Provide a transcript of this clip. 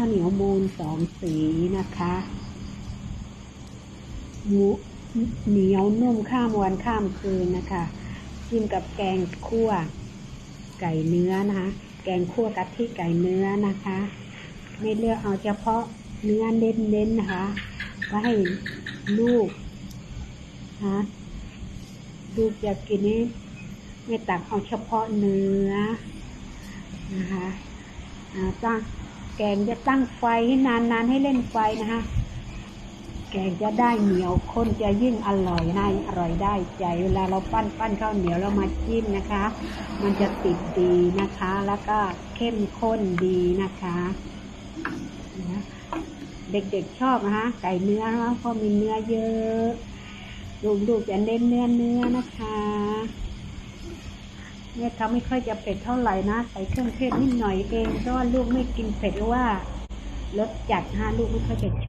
ข้าวเหนียวมูนสองสีนะคะหมูเหนียวนุ่มข้ามวันข้ามคืนนะคะจิ้มกับแกงคั่วไก่เนื้อนะคะ แกงคั่วกะทิไก่เนื้อนะคะ ไม่เลือกเอาเฉพาะเนื้อเน้นๆนะคะก็ให้ลูกนะลูกอยากกินนี้ไม่ตักเอาเฉพาะเนื้อนะคะอ่าตั้ง แกงจะตั้งไฟให้นานๆให้เล่นไฟนะคะแกงจะได้เหนียวข้นจะยิ่งอร่อยนะอร่อยได้ใจ เวลาเราปั้นปั้นข้าวเหนียวแล้วมาจิ้มนะคะ มันจะติดดีนะคะ แล้วก็เข้มข้นดีนะคะเด็กๆชอบนะคะไก่เนื้อเพราะมีเนื้อเยอะ ลูกๆจะเน้นเนื้อเนื้อนะคะ เนี่ยเขาไม่ค่อยจะเผ็ดเท่าไหร่นะ ใส่เครื่องเทศนิดหน่อยเองเพราะว่าลูกไม่กินเผ็ดหรือว่ารสจัดนะคะลูกไม่ค่อยจะ